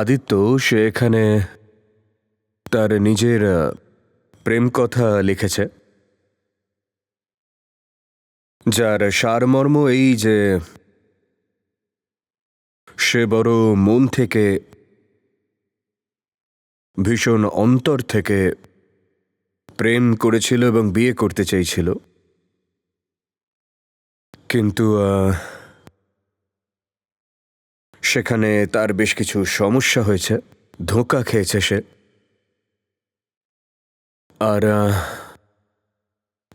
আদিত্য, সে এখানে তার নিজের প্রেম কথা লিখেছে। যার সারমর্ম এই যে সে বড় মন থেকে, ভীষণ অন্তর থেকে প্রেম করেছিল এবং বিয়ে করতে চেয়েছিল। কিন্তু সেখানে তার বেশ কিছু সমস্যা হয়েছে। ধোঁকা খেয়েছে সে। আর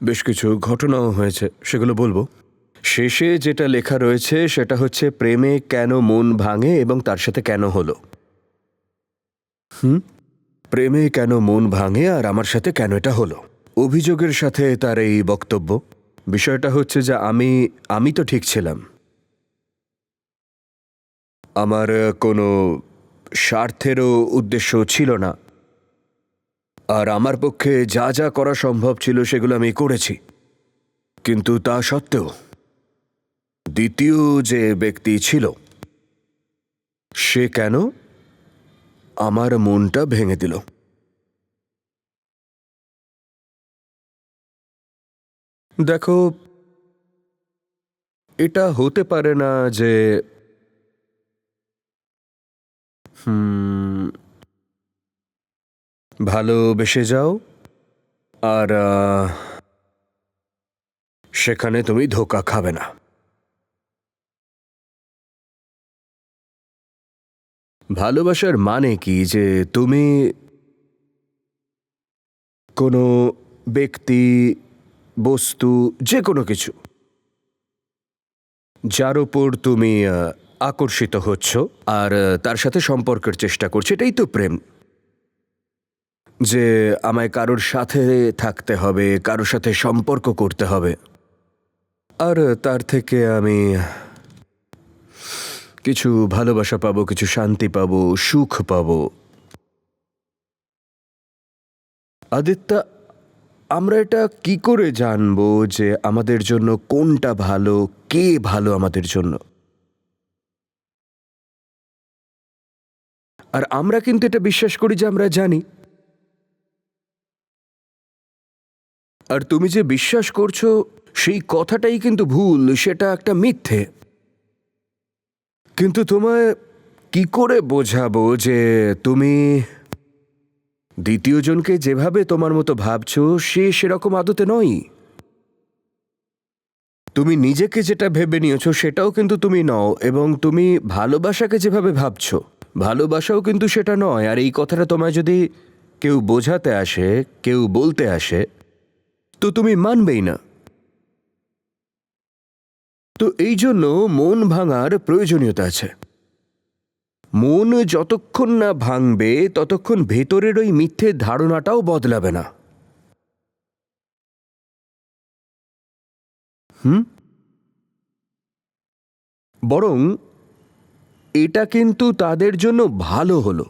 বেশ কিছু ঘটনাও হয়েছে, সেগুলো বলব। শেষে যেটা লেখা রয়েছে, সেটা হচ্ছে, প্রেমে কেন মন ভাঙে এবং তার সাথে কেন হলো? হুম? প্রেমে কেন মন ভাঙে আর আমার সাথে কেন এটা হলো? অভিযোগের সাথে তার এই বক্তব্য। বিষয়টা হচ্ছে যে আমি আমি তো ঠিক ছিলাম। আমার কোনো স্বার্থেরও উদ্দেশ্য ছিল না। আর আমার পক্ষে যা যা করা সম্ভব ছিল সেগুলো আমি করেছি। কিন্তু তা সত্ত্বেও দ্বিতীয় যে ব্যক্তি ছিল, সে কেন আমার মনটা ভেঙে দিল? দেখো, এটা হতে পারে না যে হুম ভালোবেসে যাও। আর সেখানে তুমি ধোকা খাবে না। ভালোবাসার মানে কি? যে তুমি কোনো ব্যক্তি, বস্তু, যে কোনো কিছু, যার উপর তুমি আকর্ষিত হচ্ছ আর তার সাথে সম্পর্কের চেষ্টা করছ, এটাই তো প্রেম। যে আমায় কারোর সাথে থাকতে হবে, কারোর সাথে সম্পর্ক করতে হবে। আর, তার থেকে আমি কিছু ভালোবাসা পাবো, কিছু শান্তি পাবো, সুখ পাবো। আদিত্যা, আমরা এটা কি করে জানব যে আমাদের জন্য কোনটা ভালো, কে ভালো আমাদের জন্য? আর আমরা কিন্তু এটা বিশ্বাস করি যে আমরা জানি। আর তুমি যে বিশ্বাস করছ, সেই কথাটাই কিন্তু ভুল, সেটা একটা মিথ্যে। কিন্তু তোমায় কি করে বোঝাবো যে তুমি দ্বিতীয় জনকে যেভাবে তোমার মতো ভাবছ, সে সেরকম আদতে নয়? তুমি নিজেকে যেটা ভেবে নিয়েছো, সেটাও কিন্তু তুমি নও, এবং তুমি ভালোবাসাকে যেভাবে ভাবছ। ভালোবাসাও কিন্তু সেটা নয়, আর এই কথাটা তোমায় যদি কেউ বোঝাতে আসে, কেউ বলতে আসে, তো তুমি মানবেই না। তো এই জন্য মন ভাঙার প্রয়োজনীয়তা আছে। মন যতক্ষণ না ভাঙবে, ততক্ষণ ভেতরের ওই মিথ্যে ধারণাটাও বদলাবে না। হুম? বরং এটা কিন্তু তাদের জন্য ভালো হলো।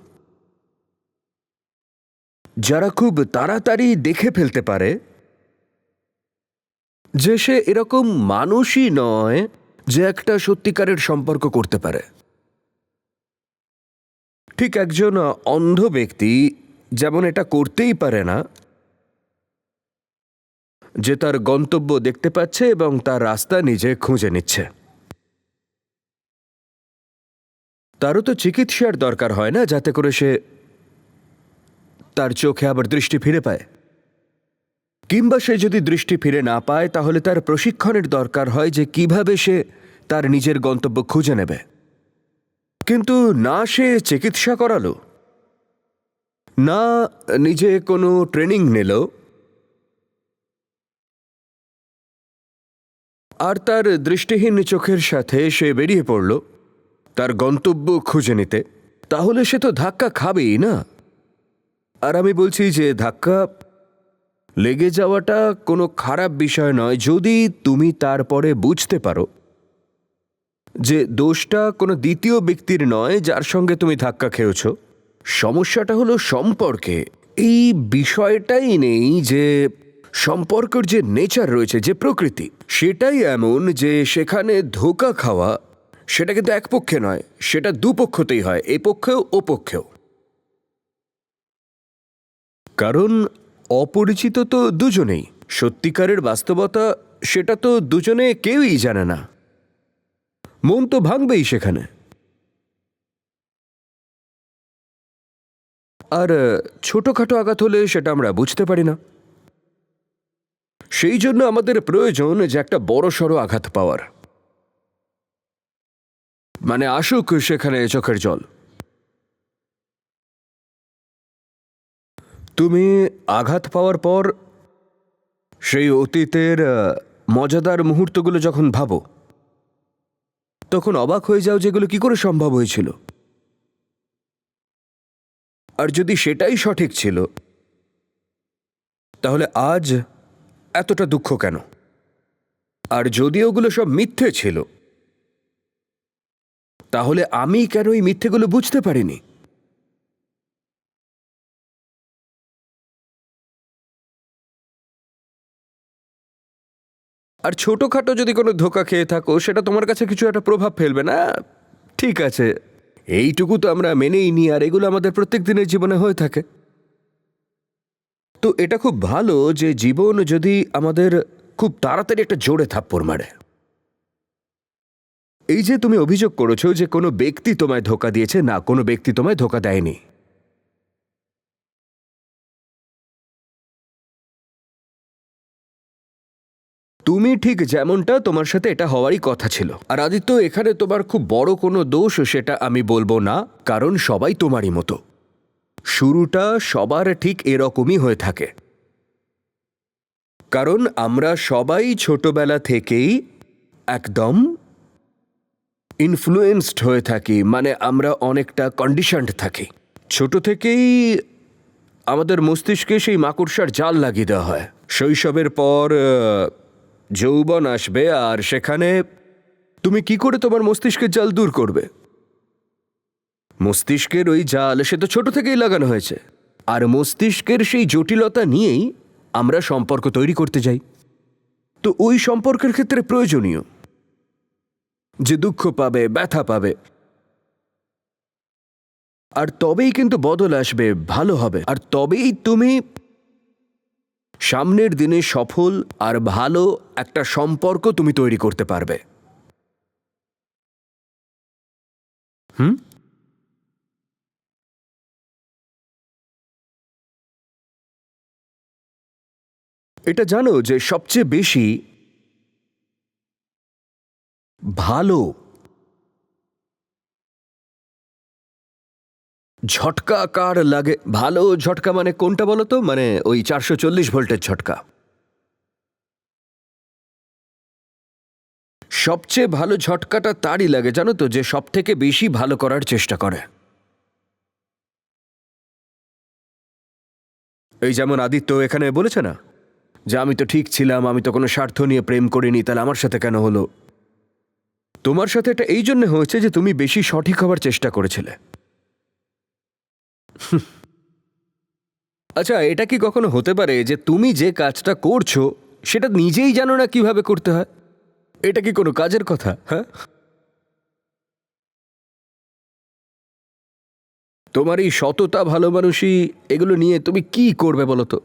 যারা খুব তাড়াতাড়ি দেখে ফেলতে পারে যে সে এরকম মানুষই নয় যে একটা সত্যিকারের সম্পর্ক করতে পারে। ঠিক একজন অন্ধ ব্যক্তি যেমন এটা করতেই পারে না, যে তার গন্তব্য দেখতে পাচ্ছে এবং তার রাস্তা নিজে খুঁজে নিচ্ছে। তারও তো চিকিৎসার দরকার হয় না, যাতে করে সে তার চোখে আবার দৃষ্টি ফিরে পায়। কিংবা সে যদি দৃষ্টি ফিরে না পায়, তাহলে তার প্রশিক্ষণের দরকার হয় যে কীভাবে সে তার নিজের গন্তব্য খুঁজে নেবে। কিন্তু না সে চিকিৎসা করালো, না নিজে কোনো ট্রেনিং নিল, আর তার দৃষ্টিহীন চোখের সাথে সে বেরিয়ে পড়ল। তার গন্তব্য খুঁজে নিতে, তাহলে সে তো ধাক্কা খাবেই, না? আর আমি বলছি যে ধাক্কা লেগে যাওয়াটা কোনো খারাপ বিষয় নয়, যদি তুমি তারপরে বুঝতে পারো যে দোষটা কোনো দ্বিতীয় ব্যক্তির নয়, যার সঙ্গে তুমি ধাক্কা খেয়েছ। সমস্যাটা হলো সম্পর্কে। এই বিষয়টাই নেই যে সম্পর্কের যে নেচার রয়েছে, যে প্রকৃতি, সেটাই এমন যে সেখানে ধোকা খাওয়া সেটা কিন্তু এক পক্ষে নয়, সেটা দুপক্ষতেই হয় এই পক্ষেও, ও পক্ষেও। কারণ অপরিচিত তো দুজনেই, সত্যিকারের বাস্তবতা সেটা তো দুজনে কেউই জানে না। মন তো ভাঙবেই সেখানে। আর ছোটখাটো আঘাত হলে সেটা আমরা বুঝতে পারি না। সেই জন্য আমাদের প্রয়োজন যে একটা বড় সড়ো আঘাত পাওয়ার। মানে আসুক সেখানে চোখের জল। তুমি আঘাত পাওয়ার পর সেই অতীতের মজাদার মুহূর্তগুলো যখন ভাবো, তখন অবাক হয়ে যাও যেগুলো কি করে সম্ভব হয়েছিল। আর যদি সেটাই সঠিক ছিল, তাহলে আজ এতটা দুঃখ কেন? আর যদি ওগুলো সব মিথ্যে ছিল তাহলে আমি কেন এই মিথ্যেগুলো বুঝতে পারিনি? আর ছোটখাটো যদি কোনো ধোকা খেয়ে থাকো, সেটা তোমার কাছে কিছু একটা প্রভাব ফেলবে না? ঠিক আছে। এইটুকু তো আমরা মেনেই নিই আর এগুলো আমাদের প্রত্যেক দিনের জীবনে হয়ে থাকে। তো এটা খুব ভালো যে জীবন যদি আমাদের খুব তাড়াতাড়ি একটা জোরে থাপ্পড় মারে। এই যে তুমি অভিযোগ করেছ যে কোনো ব্যক্তি তোমায় ধোকা দিয়েছে, না, কোনো ব্যক্তি তোমায় ধোকা দেয়নি। তুমি ঠিক যেমনটা, তোমার সাথে এটা হওয়ারই কথা ছিল। আর আদিত্য, এখানে তোমার খুব বড় কোনো দোষ, সেটা আমি বলব না, কারণ সবাই তোমারই মতো। শুরুটা সবার ঠিক এরকমই হয়ে থাকে। কারণ আমরা সবাই ছোটবেলা থেকেই একদম ইনফ্লুয়েন্সড হয়ে থাকি মানে আমরা অনেকটা কন্ডিশনড থাকি। ছোট থেকেই আমাদের মস্তিষ্কে সেই মাকড়সার জাল লাগিয়ে দেওয়া হয়। শৈশবের পর যৌবন আসবে আর সেখানে তুমি কি করে তোমার মস্তিষ্কের জাল দূর করবে? মস্তিষ্কের ওই জাল সে তো ছোট থেকেই লাগানো হয়েছে। আর মস্তিষ্কের সেই জটিলতা নিয়েই আমরা সম্পর্ক তৈরি করতে যাই। তো ওই সম্পর্কের ক্ষেত্রে প্রয়োজনীয় যে দুঃখ পাবে, ব্যথা পাবে। আর তবেই কিন্তু বদল আসবে, ভালো হবে। আর তবেই তুমি সামনের দিনে সফল আর ভালো একটা সম্পর্ক তুমি তৈরি করতে পারবে। হুম? এটা জানো যে সবচেয়ে বেশি ভালো। ঝটকা কার লাগে? ভালো ঝটকা মানে কোনটা বলো তো? মানে ওই চারশো চল্লিশ ভোল্টের ঝটকা। সবচেয়ে ভালো ঝটকাটা তারই লাগে, জানো তো, যে সব থেকে বেশি ভালো করার চেষ্টা করে। এই যেমন আদিত্য এখানে বলেছে না? যে আমি তো ঠিক ছিলাম, আমি তো কোনো স্বার্থ নিয়ে প্রেম করিনি, তাহলে আমার সাথে কেন হলো? তোমার সাথে এটা এই জন্য হয়েছে যে তুমি বেশি সঠিক হওয়ার চেষ্টা করেছিলে। আচ্ছা এটা কি কখনো হতে পারে যে তুমি যে কাজটা করছ, সেটা নিজেই জানো না কীভাবে করতে হয়? এটা কি কোনো কাজের কথা হ্যাঁ? তোমার এই সততা ভালো মানুষই, এগুলো নিয়ে তুমি কি করবে বলো তো?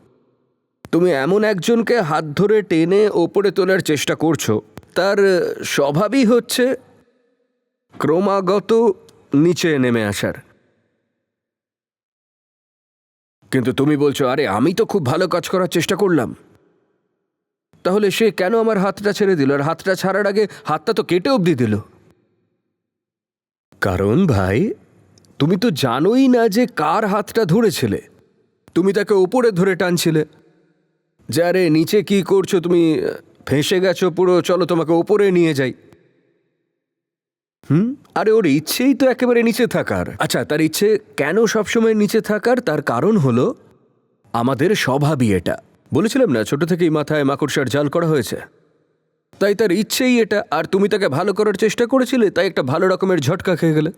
তুমি এমন একজনকে হাত ধরে টেনে ওপরে তোলার চেষ্টা করছ তার স্বভাবই হচ্ছে ক্রমাগত নিচে নেমে আসার। কিন্তু তুমি বলছো, আরে, আমি তো খুব ভালো কাজ করার চেষ্টা করলাম। তাহলে সে কেন আমার হাতটা ছেড়ে দিল? আর হাতটা ছাড়ার আগে হাতটা তো কেটে অবধি দিল। কারণ ভাই, তুমি তো জানোই না যে কার হাতটা ধরেছিলে। তুমি তাকে ওপরে ধরে টানছিলে। যে, আরে, নিচে কি করছ তুমি? ফেঁসে গেছো পুরো, চলো তোমাকে ওপরে নিয়ে যাই। হুম? আরে ওর ইচ্ছেই তো একেবারে নিচে থাকার। আচ্ছা তার ইচ্ছে কেন সবসময় নিচে থাকার? তার কারণ হলো আমাদের স্বভাবই এটা। বলেছিলাম না, ছোট থেকেই মাথায় মাকড়সার জাল করা হয়েছে। তাই তার ইচ্ছেই এটা। আর তুমি তাকে ভালো করার চেষ্টা করেছিলে, তাই একটা ভালো রকমের ঝটকা খেয়ে গেলে।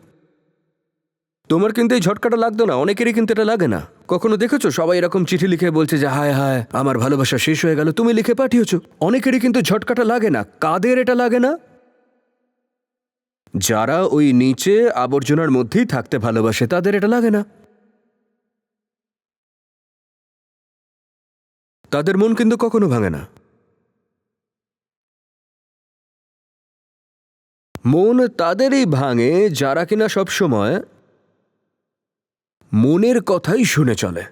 তোমার কিন্তু এই ঝটকাটা লাগতো না, অনেকেরই কিন্তু এটা লাগে না। কখনো দেখেছ? সবাই এরকম চিঠি লিখে বলছে যে, হায় হায়, আমার ভালোবাসা শেষ হয়ে গেল, তুমি লিখে পাঠিয়েছো। অনেকেরই কিন্তু ঝটকাটা লাগে না। কাদের এটা লাগে না? যারা ওই নিচে আবর্জনার মধ্যেই থাকতে ভালোবাসে, তাদের এটা লাগে না। তাদের মন কিন্তু কখনো ভাঙে না। মন তাদেরই ভাঙে যারা কিনা সবসময় মনের কথাই শুনে চলে।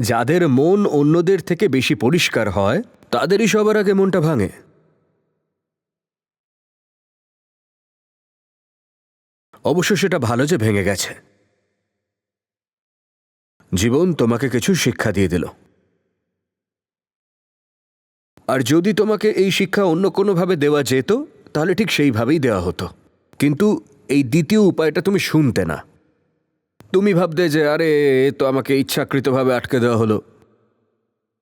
যাদের মন অন্যদের থেকে বেশি পরিষ্কার হয়, তাদেরই সবার আগে মনটা ভাঙে। অবশ্য সেটা ভালো যে ভেঙে গেছে। জীবন তোমাকে কিছু শিক্ষা দিয়ে দিল। আর যদি তোমাকে এই শিক্ষা অন্য কোনোভাবে দেওয়া যেত, তাহলে ঠিক সেইভাবেই দেওয়া হতো। কিন্তু এই দ্বিতীয় উপায়টা তুমি শুনতে না। তুমি ভাবতে যে আরে তো আমাকে ইচ্ছাকৃতভাবে আটকে দেওয়া হলো।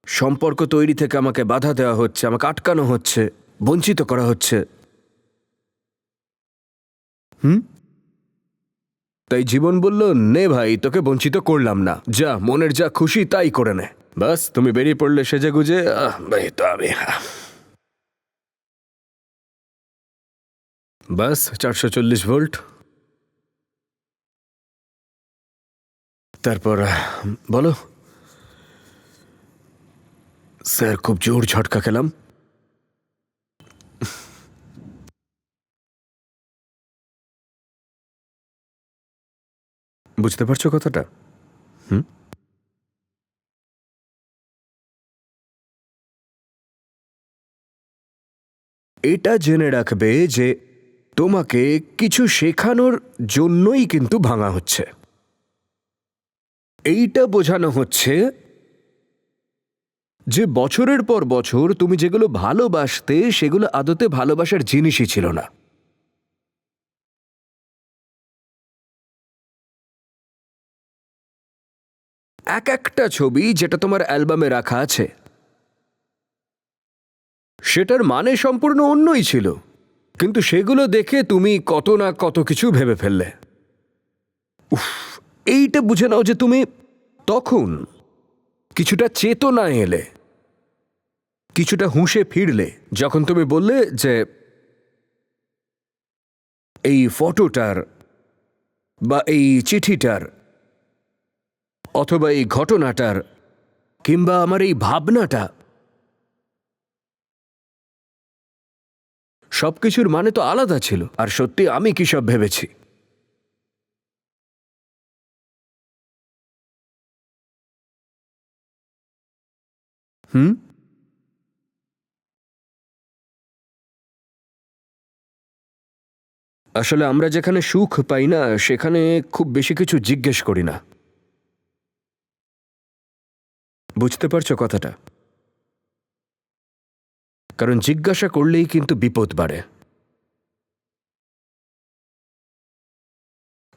সম্পর্ক তৈরি থেকে আমাকে বাধা দেওয়া হচ্ছে আমাকে আটকানো হচ্ছে বঞ্চিত করা হচ্ছে। হুম? তাই জীবন বলল নে ভাই তোকে বঞ্চিত করলাম না। যা মনের যা খুশি তাই করে নে। বাস তুমি বেরিয়ে পড়লে সেজে গুজে আহ, ভাই তো আমি বাস, চারশো চল্লিশ ভোল্ট। তারপর, বলো। স্যার, খুব জোর ঝটকা খেলাম। বুঝতে পারছ কথাটা? হুম? এটা জেনে রাখবে যে তোমাকে কিছু শেখানোর জন্যই কিন্তু ভাঙা হচ্ছে। এইটা বোঝানো হচ্ছে যে বছরের পর বছর তুমি যেগুলো ভালোবাসতে, সেগুলো আদতে ভালোবাসার জিনিসই ছিল না। এক একটা ছবি যেটা তোমার অ্যালবামে রাখা আছে, সেটার মানে সম্পূর্ণ অন্যই ছিল। কিন্তু সেগুলো দেখে তুমি কত না কত কিছু ভেবে ফেললে। উফ, এইটা বুঝে নাও যে তুমি তখন কিছুটা চেতনা এলে, কিছুটা হুঁশে ফিরলে, যখন তুমি বললে যে এই ফটোটার বা এই চিঠিটার অথবা এই ঘটনাটার কিংবা আমার এই ভাবনাটা সবকিছুর মানে তো আলাদা ছিল। আর সত্যি আমি কি সব ভেবেছি? হুম? আসলে আমরা যেখানে সুখ পাই না, সেখানে খুব বেশি কিছু জিজ্ঞেস করি না। বুঝতে পারছ কথাটা? কারণ জিজ্ঞাসা করলেই কিন্তু বিপদ বাড়ে।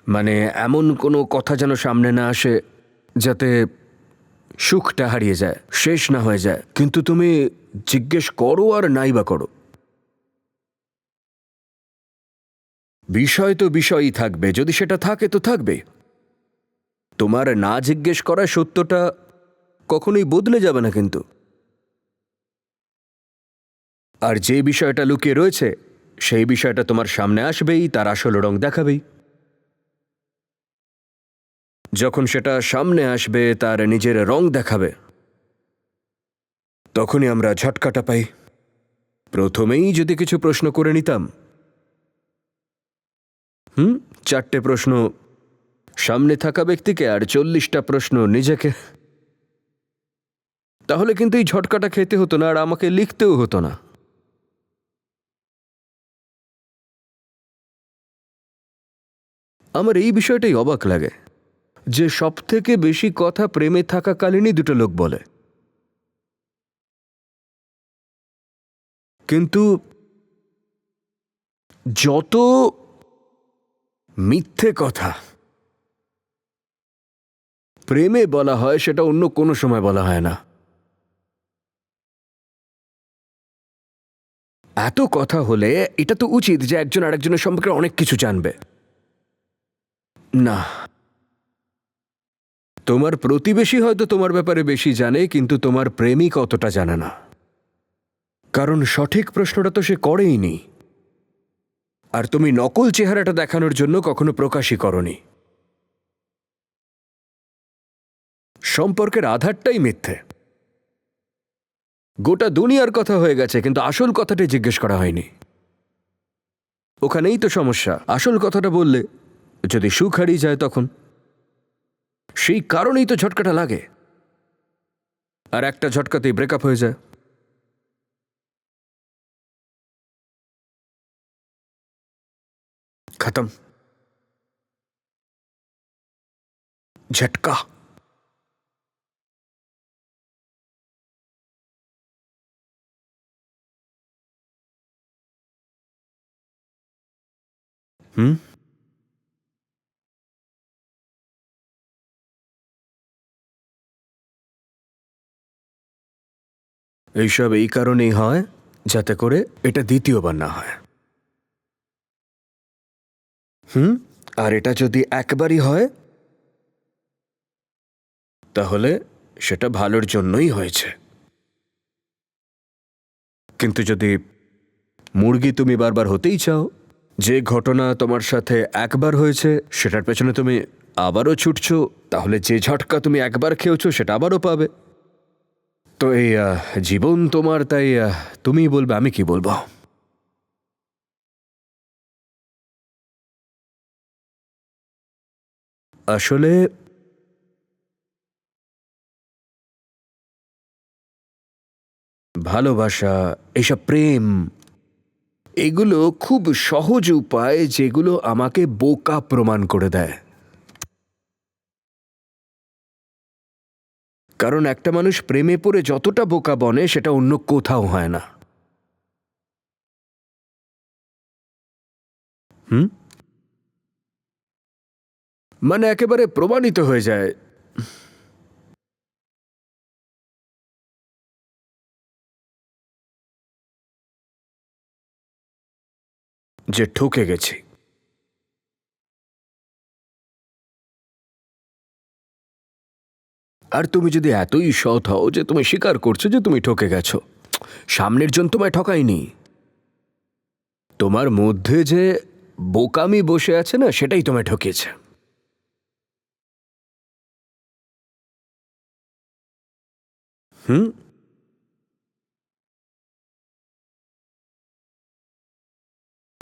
মানে এমন কোনো কথা যেন সামনে না আসে যাতে সুখটা হারিয়ে যায়, শেষ না হয়ে যায়। কিন্তু তুমি জিজ্ঞেস করো আর নাই বা করো। বিষয় তো বিষয়ই থাকবে, যদি সেটা থাকে তো থাকবে। তোমার না জিজ্ঞেস করা সত্যটা কখনোই বদলে যাবে না কিন্তু। আর যে বিষয়টা লুকিয়ে রয়েছে, সেই বিষয়টা তোমার সামনে আসবেই, তার আসল রং দেখাবেই। যখন সেটা সামনে আসবে, তার নিজের রং দেখাবে। তখনই আমরা ঝটকাটা পাই। প্রথমেই যদি কিছু প্রশ্ন করে নিতাম। হুম, চারটে প্রশ্ন। সামনে থাকা ব্যক্তিকে আর চল্লিশটা প্রশ্ন নিজেকে। তাহলে কিন্তু এই ঝটকাটা খেতে হতো না, আর আমাকে লিখতেও হতো না। আমার এই বিষয়টাই অবাক লাগে যে সব থেকে বেশি কথা প্রেমে থাকাকালীনই দুটো লোক বলে। কিন্তু যত মিথ্যে কথা প্রেমে বলা হয়, সেটা অন্য কোনো সময় বলা হয় না। এত কথা হলে এটা তো উচিত যে একজন আরেকজনের সম্পর্কে অনেক কিছু জানবে। না। তোমার প্রতিবেশী হয়তো তোমার ব্যাপারে বেশি জানে, কিন্তু তোমার প্রেমিক অতটা জানে না। কারণ সঠিক প্রশ্নটা তো সে করেইনি আর তুমি নকল চেহারাটা দেখানোর জন্য কখনো প্রকাশই করনি। সম্পর্কের আধারটাই মিথ্যে। গোটা দুনিয়ার কথা হয়ে গেছে, কিন্তু আসল কথাটি জিজ্ঞেস করা হয়নি। ওখানেই তো সমস্যা। আসল কথাটা বললে যদি সুখ হারিয়ে যায় তখন সেই কারণেই তো ঝটকাটা লাগে আর একটা ঝটকাতেই ব্রেকআপ হয়ে যায় खत्म झटका হুম এইসব এই কারণেই হয় যাতে করে এটা দ্বিতীয়বার না হয়। হুম? আর এটা যদি একবারই হয়, তাহলে সেটা ভালোর জন্যই হয়েছে। কিন্তু যদি মুরগি তুমি বারবার হতেই চাও, যে ঘটনা তোমার সাথে একবার হয়েছে, সেটার পেছনে তুমি আবারও ছুটছো, তাহলে যে ঝটকা তুমি একবার খেয়েছো, সেটা আবারও পাবে। তো এই জীবন তোমার, তাই তুমিই বলবে, আমি কি বলব? আসলে ভালোবাসা এইসব প্রেম, এগুলো খুব সহজ উপায় যেগুলো আমাকে বোকা প্রমাণ করে দেয়। কারণ একটা মানুষ প্রেমে পড়ে যতটা বোকা বনে, সেটা অন্য কোথাও হয় না। হুম? মানে একেবারে প্রমাণিত হয়ে যায়। যে ঠকে গেছি। আর তুমি যদি এতই সৎ হও যে তুমি স্বীকার করছ যে তুমি ঠকে গেছো, সামনের জন তোমায় ঠকায়নি। তোমার মধ্যে যে বোকামি বসে আছে না, সেটাই তোমায় ঠকিয়েছে। হুম?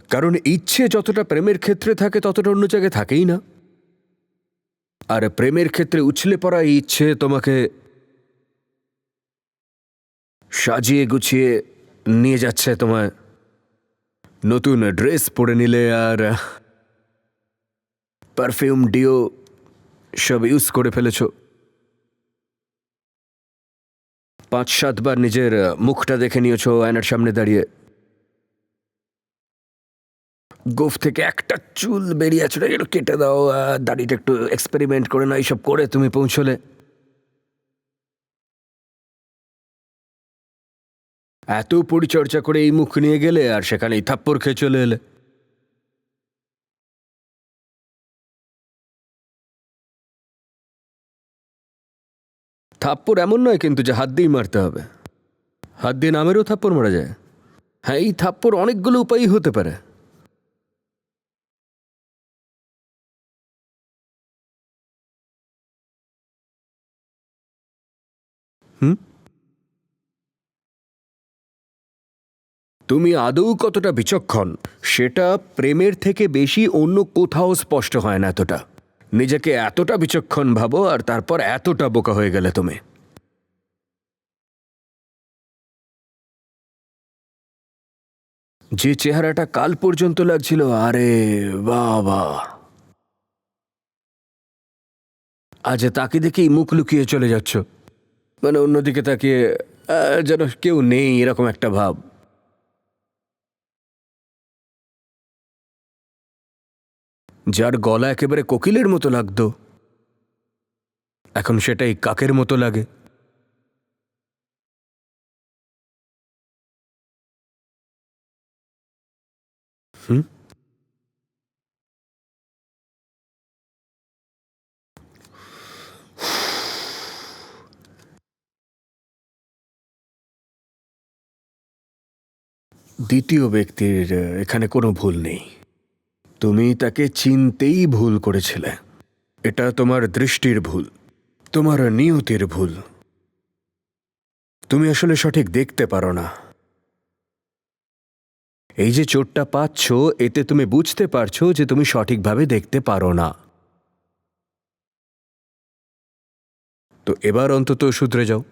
কারণ ইচ্ছে যতটা প্রেমের ক্ষেত্রে থাকে, ততটা অন্য জায়গায় থাকেই না। আর প্রেমের ক্ষেত্রে উছলে পড়া এই ইচ্ছে তোমাকে সাজিয়ে গুছিয়ে নিয়ে যাচ্ছে তোমার নতুন ড্রেস পরে নিলে আর পারফিউম, ডিও সব ইউজ করে ফেলেছো। পাঁচ সাতবার নিজের মুখটা দেখে নিয়েছো আয়নার সামনে দাঁড়িয়ে। গোফ থেকে একটা চুল বেরিয়ে আছে একটু কেটে দাও দাড়িটা একটু এক্সপেরিমেন্ট করে না এইসব করে তুমি পৌঁছলে। এত পরিচর্যা করে এই মুখ নিয়ে গেলে আর সেখানেই থাপ্পড় খেয়ে চলে এলে। থাপ্পড় এমন নয় কিন্তু যে হাত দিয়েই মারতে হবে। হাত দিয়ে নামেরও থাপ্পড় মারা যায়। হ্যাঁ এই থাপ্পড় অনেকগুলো উপায়ই হতে পারে। হুম? তুমি আদৌ কতটা বিচক্ষণ? সেটা প্রেমের থেকে বেশি অন্য কোথাও স্পষ্ট হয় না এতটা। নিজেকে এতটা বিচক্ষণ ভাবো আর তারপর এতটা বোকা হয়ে গেলে তুমি। যে চেহারাটা কাল পর্যন্ত লাগছিল, আরে বাবা। আজ তাকে দেখেই মুখ লুকিয়ে চলে যাচ্ছ। মানে অন্যদিকে তাকিয়ে যেন কেউ নেই এরকম একটা ভাব। যার গলা একেবারে কোকিলের মতো লাগতো। এখন সেটাই কাকের মতো লাগে। হুম? দ্বিতীয় ব্যক্তির এখানে কোনো ভুল নেই। তুমি তাকে চিনতেই ভুল করেছিলে। এটা তোমার দৃষ্টির ভুল, তোমার নিয়তির ভুল। তুমি আসলে সঠিক দেখতে পারো না। এই যে চোটটা পাচ্ছ, এতে তুমি বুঝতে পারছ যে তুমি সঠিকভাবে দেখতে পারো না। তো এবার অন্তত শুধরে যাও।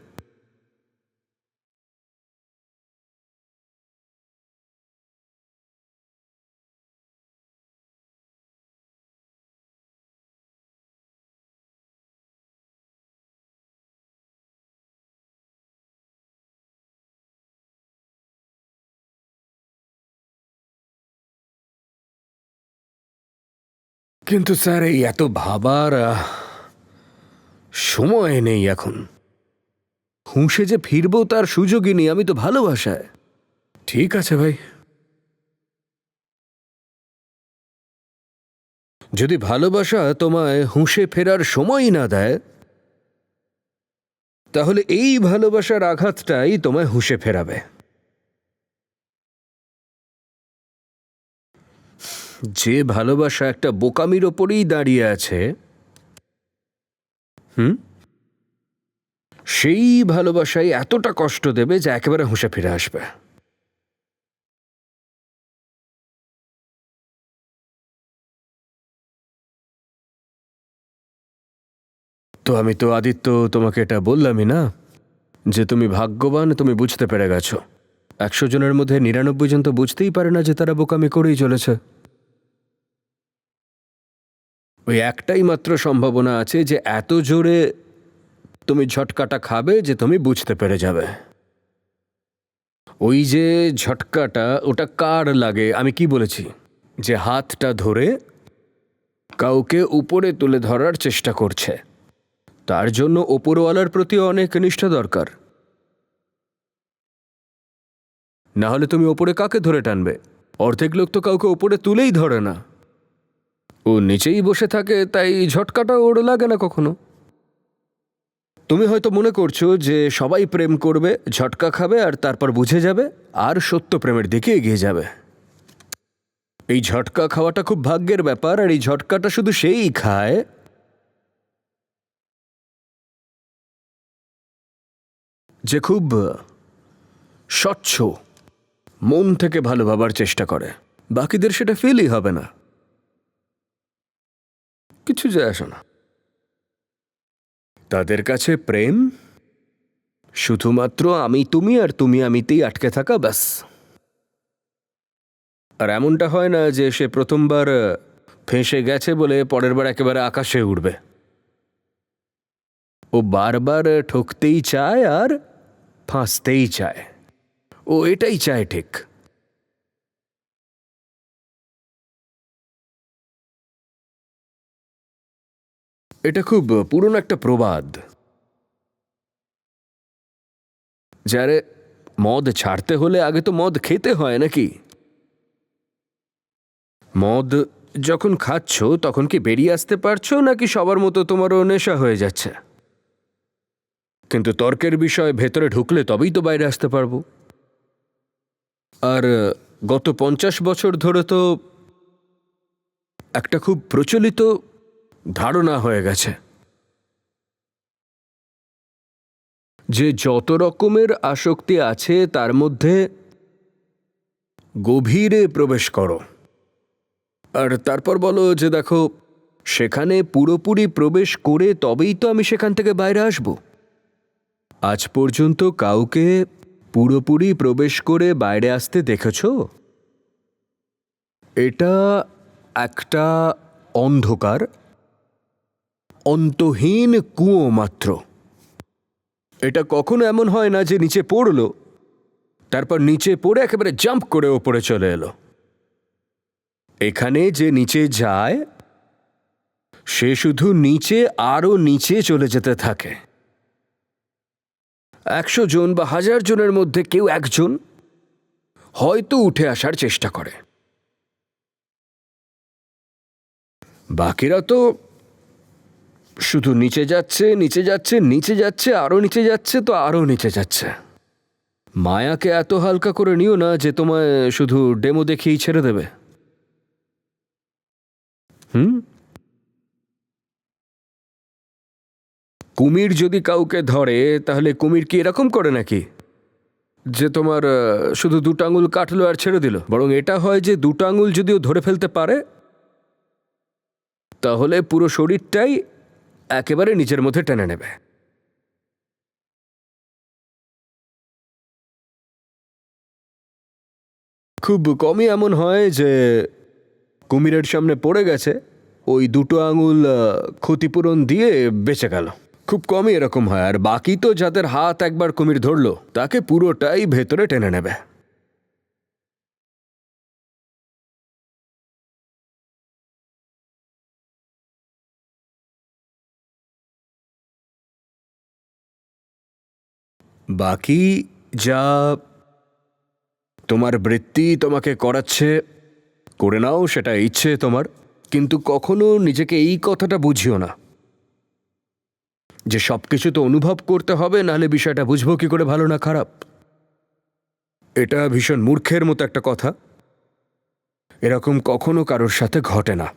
কিন্তু স্যার, এই এত ভাবার সময় নেই এখন। হুঁশে যে ফিরবো তার সুযোগই নেই, আমি তো ভালোবাসায়। ঠিক আছে ভাই। যদি ভালোবাসা তোমায় হুঁশে ফেরার সময়ই না দেয়, তাহলে এই ভালোবাসার আঘাতটাই তোমায় হুঁশে ফেরাবে। যে ভালোবাসা একটা বোকামির ওপরেই দাঁড়িয়ে আছে, হুম? সেই ভালোবাসাই এতটা কষ্ট দেবে যে একেবারে হুঁশে ফিরে আসবে। তো আমি তো আদিত্য, তোমাকে এটা বললামই না? যে তুমি ভাগ্যবান, তুমি বুঝতে পেরে গেছো। একশো জনের মধ্যে নিরানব্বই জন তো বুঝতেই পারে না যে তারা বোকামি করেই চলেছে। ওই একটাই মাত্র সম্ভাবনা আছে যে এত জোরে তুমি ঝটকাটা খাবে যে তুমি বুঝতে পেরে যাবে। ওই যে ঝটকাটা, ওটা কার লাগে? আমি কি বলেছি? যে হাতটা ধরে কাউকে উপরে তুলে ধরার চেষ্টা করছে। তার জন্য ওপরওয়ালার প্রতি অনেক নিষ্ঠা দরকার। না হলে তুমি ওপরে কাকে ধরে টানবে? অর্ধেক লোক তো কাউকে ওপরে তুলেই ধরে না। ও নিচেই বসে থাকে, তাই ঝটকাটা ওর লাগে না কখনো। তুমি হয়তো মনে করছ যে সবাই প্রেম করবে, ঝটকা খাবে আর তারপর বুঝে যাবে, আর সত্য প্রেমের দিকে এগিয়ে যাবে। এই ঝটকা খাওয়াটা খুব ভাগ্যের ব্যাপার, আর এই ঝটকাটা শুধু সেই খায়। যে খুব স্বচ্ছ, মন থেকে ভালো ভাবার চেষ্টা করে। বাকিদের সেটা ফিলই হবে না। কিছু যায় আসে না। তাদের কাছে প্রেম? শুধুমাত্র আমি তুমি আর তুমি আমিতেই আটকে থাকা, ব্যাস। আর এমনটা হয় না যে সে প্রথমবার ফেঁসে গেছে বলে পরের বার একেবারে আকাশে উঠবে ও বারবার ঠকতেই চায় আর ফাঁসতেই চায়। ও এটাই চায় ঠিক। এটা খুব পুরনো একটা প্রবাদ। যারে মদ ছাড়তে হলে আগে তো মদ খেতে হয় নাকি? মদ যখন খাচ্ছ, তখন কি বেরিয়ে আসতে পারছ, নাকি সবার মতো তোমারও নেশা হয়ে যাচ্ছে? কিন্তু তর্কের বিষয় ভেতরে ঢুকলে তবেই তো বাইরে আসতে পারব। আর গত পঞ্চাশ বছর ধরে তো একটা খুব প্রচলিত ধারণা হয়ে গেছে। যে যত রকমের আসক্তি আছে, তার মধ্যে গভীরে প্রবেশ করো। আর তারপর বলো যে দেখো, সেখানে পুরোপুরি প্রবেশ করে তবেই তো আমি সেখান থেকে বাইরে আসব। আজ পর্যন্ত কাউকে পুরোপুরি প্রবেশ করে বাইরে আসতে দেখেছ? এটা একটা অন্ধকার। অন্তহীন কুয়ো মাত্র। এটা কখনো এমন হয় না যে নিচে পড়ল, তারপর নিচে পড়ে একেবারে জাম্প করে ওপরে চলে এলো। এখানে যে নিচে যায়, সে শুধু নিচে আরও নিচে চলে যেতে থাকে। একশো জন বা হাজার জনের মধ্যে কেউ একজন হয়তো উঠে আসার চেষ্টা করে। বাকিরা তো শুধু নিচে যাচ্ছে নিচে যাচ্ছে নিচে যাচ্ছে আরও নিচে যাচ্ছে, তো আরও নিচে যাচ্ছে। মায়াকে এত হালকা করে নিও না যে তোমায় শুধু ডেমো দেখিয়েই ছেড়ে দেবে। হুম? কুমির যদি কাউকে ধরে, তাহলে কুমির কি এরকম করে নাকি? যে তোমার শুধু দুটো আঙুল কাটলো আর ছেড়ে দিল। বরং এটা হয় যে দুটো আঙুল যদিও ধরে ফেলতে পারে, তাহলে পুরো শরীরটাই একেবারে নিজের মধ্যে টেনে নেবে। খুব কমই এমন হয় যে কুমিরের সামনে পড়ে গেছে, ওই দুটো আঙুল ক্ষতিপূরণ দিয়ে বেঁচে গেল। খুব কমই এরকম হয়, আর বাকি তো যাদের হাত একবার কুমির ধরলো, তাকে পুরোটাই ভেতরে টেনে নেবে। বাকি যা তোমার বৃত্তি তোমাকে করাচ্ছে, করে নাও সেটা ইচ্ছে তোমার, কিন্তু কখনো নিজেকে এই কথাটা বুঝিও না। যে সব কিছু তো অনুভব করতে হবে, নাহলে বিষয়টা বুঝব কি করে ভালো না খারাপ। এটা ভীষণ মূর্খের মতো একটা কথা। এরকম কখনো কারোর সাথে ঘটে না।